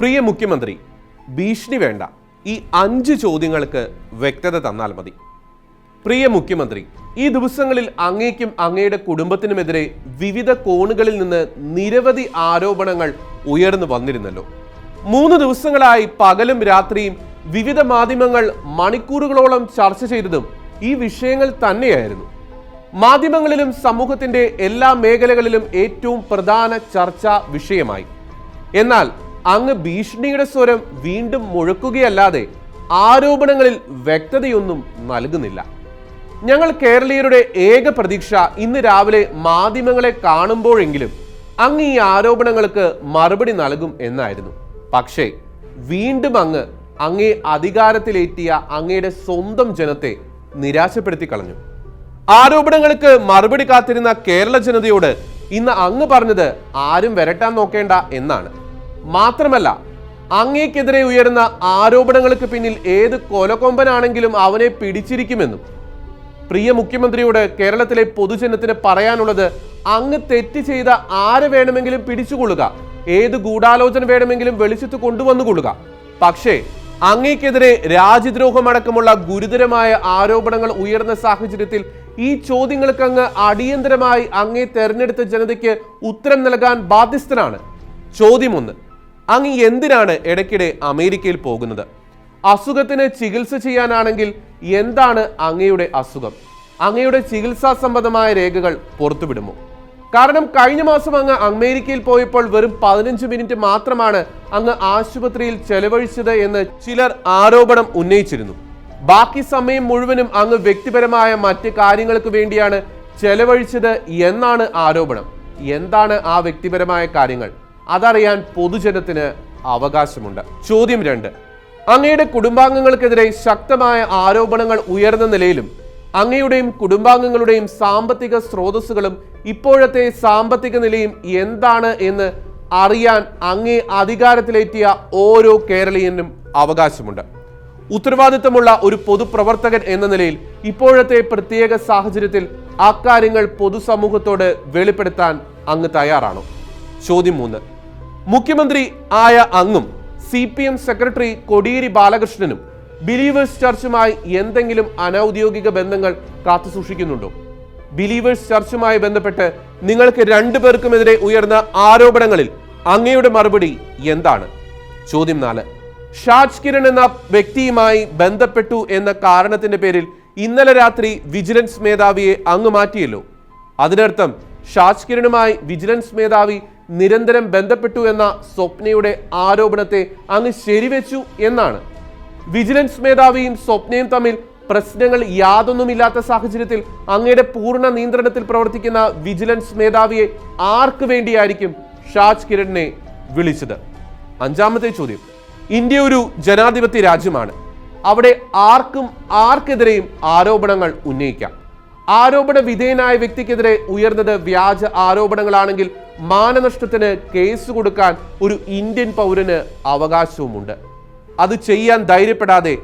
പ്രിയ മുഖ്യമന്ത്രി ഭീഷണി വേണ്ട. ഈ അഞ്ച് ചോദ്യങ്ങൾക്ക് വ്യക്തത തന്നാൽ മതി. പ്രിയ മുഖ്യമന്ത്രി ഈ ദിവസങ്ങളിൽ അങ്ങേക്കും അങ്ങയുടെ കുടുംബത്തിനുമെതിരെ വിവിധ കോണുകളിൽ നിന്ന് നിരവധി ആരോപണങ്ങൾ ഉയർന്നു വന്നിരുന്നല്ലോ. മൂന്ന് ദിവസങ്ങളായി പകലും രാത്രിയും വിവിധ മാധ്യമങ്ങൾ മണിക്കൂറുകളോളം ചർച്ച ചെയ്തതും ഈ വിഷയങ്ങൾ തന്നെയായിരുന്നു. മാധ്യമങ്ങളിലും സമൂഹത്തിന്റെ എല്ലാ മേഖലകളിലും ഏറ്റവും പ്രധാന ചർച്ചാ വിഷയമായി. എന്നാൽ അങ്ങ് ഭീഷണിയുടെ സ്വരം വീണ്ടും മുഴക്കുകയല്ലാതെ ആരോപണങ്ങളിൽ വ്യക്തതയൊന്നും നൽകുന്നില്ല. ഞങ്ങൾ കേരളീയരുടെ ഏക പ്രതീക്ഷ ഇന്ന് രാവിലെ മാധ്യമങ്ങളെ കാണുമ്പോഴെങ്കിലും അങ്ങ് ഈ ആരോപണങ്ങൾക്ക് മറുപടി നൽകും എന്നായിരുന്നു. പക്ഷേ വീണ്ടും അങ്ങ് അങ്ങേ അധികാരത്തിലേറ്റിയ അങ്ങയുടെ സ്വന്തം ജനത്തെ നിരാശപ്പെടുത്തി കളഞ്ഞു. ആരോപണങ്ങൾക്ക് മറുപടി കാത്തിരുന്ന കേരള ജനതയോട് ഇന്ന് അങ്ങ് പറഞ്ഞത് ആരും വരട്ടാൻ നോക്കേണ്ട എന്നാണ്. മാത്രമല്ല അങ്ങേക്കെതിരെ ഉയരുന്ന ആരോപണങ്ങൾക്ക് പിന്നിൽ ഏത് കൊലക്കൊമ്പനാണെങ്കിലും അവനെ പിടിച്ചിരിക്കുമെന്നും പ്രിയ മുഖ്യമന്ത്രിയോട് കേരളത്തിലെ പൊതുജനത്തിന് പറയാനുള്ളത് അങ്ങ് തെറ്റ് ചെയ്ത ആരെ വേണമെങ്കിലും പിടിച്ചുകൊള്ളുക ഏത് ഗൂഢാലോചന വേണമെങ്കിലും വെളിച്ചത്ത് കൊണ്ടുവന്നുകൊള്ളുക. പക്ഷേ അങ്ങേക്കെതിരെ രാജ്യദ്രോഹമടക്കമുള്ള ഗുരുതരമായ ആരോപണങ്ങൾ ഉയർന്ന സാഹചര്യത്തിൽ ഈ ചോദ്യങ്ങൾക്ക് അങ്ങ് അടിയന്തരമായി അങ്ങേ തെരഞ്ഞെടുത്ത ജനതയ്ക്ക് ഉത്തരം നൽകാൻ ബാധ്യസ്ഥനാണ്. ചോദ്യം ഒന്ന് അങ്ങ് എന്തിനാണ് ഇടയ്ക്കിടെ അമേരിക്കയിൽ പോകുന്നത്? അസുഖത്തിന് ചികിത്സ ചെയ്യാനാണെങ്കിൽ എന്താണ് അങ്ങയുടെ അസുഖം? അങ്ങയുടെ ചികിത്സാ സംബന്ധമായ രേഖകൾ പുറത്തുവിടുമോ? കാരണം കഴിഞ്ഞ മാസം അങ്ങ് അമേരിക്കയിൽ പോയപ്പോൾ വെറും പതിനഞ്ച് മിനിറ്റ് മാത്രമാണ് അങ്ങ് ആശുപത്രിയിൽ ചെലവഴിച്ചത് എന്ന് ചിലർ ആരോപണം ഉന്നയിച്ചിരുന്നു. ബാക്കി സമയം മുഴുവനും അങ്ങ് വ്യക്തിപരമായ മറ്റ് കാര്യങ്ങൾക്ക് വേണ്ടിയാണ് ചെലവഴിച്ചത് എന്നാണ് ആരോപണം. എന്താണ് ആ വ്യക്തിപരമായ കാര്യങ്ങൾ? അതറിയാൻ പൊതുജനത്തിന് അവകാശമുണ്ട്. ചോദ്യം രണ്ട്. അങ്ങയുടെ കുടുംബാംഗങ്ങൾക്കെതിരെ ശക്തമായ ആരോപണങ്ങൾ ഉയർന്ന നിലയിലും അങ്ങയുടെയും കുടുംബാംഗങ്ങളുടെയും സാമ്പത്തിക സ്രോതസ്സുകളും ഇപ്പോഴത്തെ സാമ്പത്തിക നിലയും എന്താണ് എന്ന് അറിയാൻ അങ്ങേ അധികാരത്തിലേറ്റിയ ഓരോ കേരളീയനും അവകാശമുണ്ട്. ഉത്തരവാദിത്തമുള്ള ഒരു പൊതുപ്രവർത്തകൻ എന്ന നിലയിൽ ഇപ്പോഴത്തെ പ്രത്യേക സാഹചര്യത്തിൽ അക്കാര്യങ്ങൾ പൊതുസമൂഹത്തോട് വെളിപ്പെടുത്താൻ അങ്ങ് തയ്യാറാണോ. ചോദ്യം മൂന്ന്. മുഖ്യമന്ത്രി ആയ അങ്ങും C P M secretary Kodiyeri ബാലകൃഷ്ണനും believers ചർച്ചുമായി എന്തെങ്കിലും അനൗദ്യോഗിക ബന്ധങ്ങൾ കാത്തുസൂക്ഷിക്കുന്നുണ്ടോ ബിലീവേഴ്സ് ചർച്ചുമായി ബന്ധപ്പെട്ട് നിങ്ങൾക്ക് രണ്ടുപേർക്കുമെതിരെ ഉയർന്ന ആരോപണങ്ങളിൽ അങ്ങയുടെ മറുപടി എന്താണ്? ചോദ്യം നാല്. ഷാജ് കിരൺ എന്ന വ്യക്തിയുമായി ബന്ധപ്പെട്ടു എന്ന കാരണത്തിന്റെ പേരിൽ ഇന്നലെ രാത്രി വിജിലൻസ് മേധാവിയെ അങ്ങ് മാറ്റിയല്ലോ. അതിനർത്ഥം ഷാജ് കിരണുമായി വിജിലൻസ് മേധാവി നിരന്തരം ബന്ധപ്പെട്ടു എന്ന സ്വപ്നയുടെ ആരോപണത്തെ അങ്ങ് ശരിവെച്ചു എന്നാണ്. വിജിലൻസ് മേധാവിയും സ്വപ്നയും തമ്മിൽ പ്രശ്നങ്ങൾ യാതൊന്നുമില്ലാത്ത സാഹചര്യത്തിൽ അങ്ങയുടെ പൂർണ നിയന്ത്രണത്തിൽ പ്രവർത്തിക്കുന്ന വിജിലൻസ് മേധാവിയെ ആർക്ക് വേണ്ടിയായിരിക്കും ഷാജ് കിരണിനെ വിളിച്ചത്? അഞ്ചാമത്തെ ചോദ്യം. ഇന്ത്യ ഒരു ജനാധിപത്യ രാജ്യമാണ്. അവിടെ ആർക്കും ആർക്കെതിരെയും ആരോപണങ്ങൾ ഉന്നയിക്കാം. ആരോപണ വിധേയനായ വ്യക്തിക്കെതിരെ ഉയർന്നത് വ്യാജ ആരോപണങ്ങളാണെങ്കിൽ മാനനഷ്ടത്തിന് കേസ് കൊടുക്കാൻ ഒരു ഇന്ത്യൻ പൗരന് അവകാശവുമുണ്ട്. അത് ചെയ്യാൻ ധൈര്യപ്പെടാതെ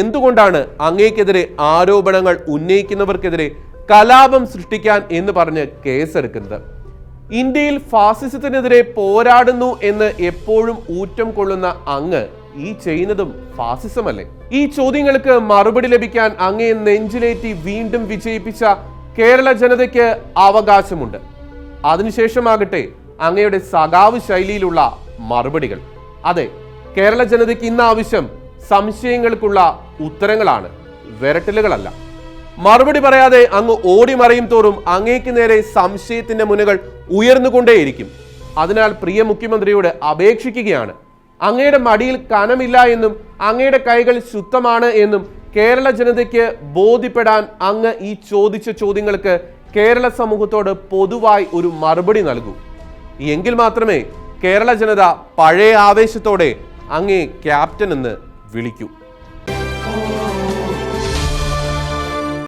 എന്തുകൊണ്ടാണ് അങ്ങേക്കെതിരെ ആരോപണങ്ങൾ ഉന്നയിക്കുന്നവർക്കെതിരെ കലാപം സൃഷ്ടിക്കാൻ എന്ന് പറഞ്ഞ് കേസെടുക്കുന്നത്? ഇന്ത്യയിൽ ഫാസിസത്തിനെതിരെ പോരാടുന്നു എന്ന് എപ്പോഴും ഊറ്റം കൊള്ളുന്ന അങ്ങ് ഈ ചെയ്യുന്നതും ഫാസിസമല്ലേ? ഈ ചോദ്യങ്ങൾക്ക് മറുപടി ലഭിക്കാൻ അങ്ങേ നെഞ്ചിലേറ്റി വീണ്ടും വിജയിപ്പിച്ച കേരള ജനതയ്ക്ക് അവകാശമുണ്ട്. അതിനുശേഷമാകട്ടെ അങ്ങയുടെ സഖാവ് ശൈലിയിലുള്ള മറുപടികൾ. അതെ കേരള ജനതയ്ക്ക് ഇന്ന് ആവശ്യം സംശയങ്ങൾക്കുള്ള ഉത്തരങ്ങളാണ് വിരട്ടലുകളല്ല. മറുപടി പറയാതെ അങ്ങ് ഓടി മറയും തോറും അങ്ങേക്ക് നേരെ സംശയത്തിന്റെ മുനകൾ ഉയർന്നുകൊണ്ടേയിരിക്കും. അതിനാൽ പ്രിയ മുഖ്യമന്ത്രിയോട് അപേക്ഷിക്കുകയാണ്. അങ്ങയുടെ മടിയിൽ കനമില്ല എന്നും അങ്ങയുടെ കൈകൾ ശുദ്ധമാണ് എന്നും കേരള ജനതയ്ക്ക് ബോധ്യപ്പെടാൻ അങ്ങ് ഈ ചോദിച്ച ചോദ്യങ്ങൾക്ക് കേരള സമൂഹത്തോട് പൊതുവായി ഒരു മറുപടി നൽകൂ. എങ്കിൽ മാത്രമേ കേരള ജനത പഴയ ആവേശത്തോടെ അങ്ങേ ക്യാപ്റ്റൻ എന്ന് വിളിക്കൂ.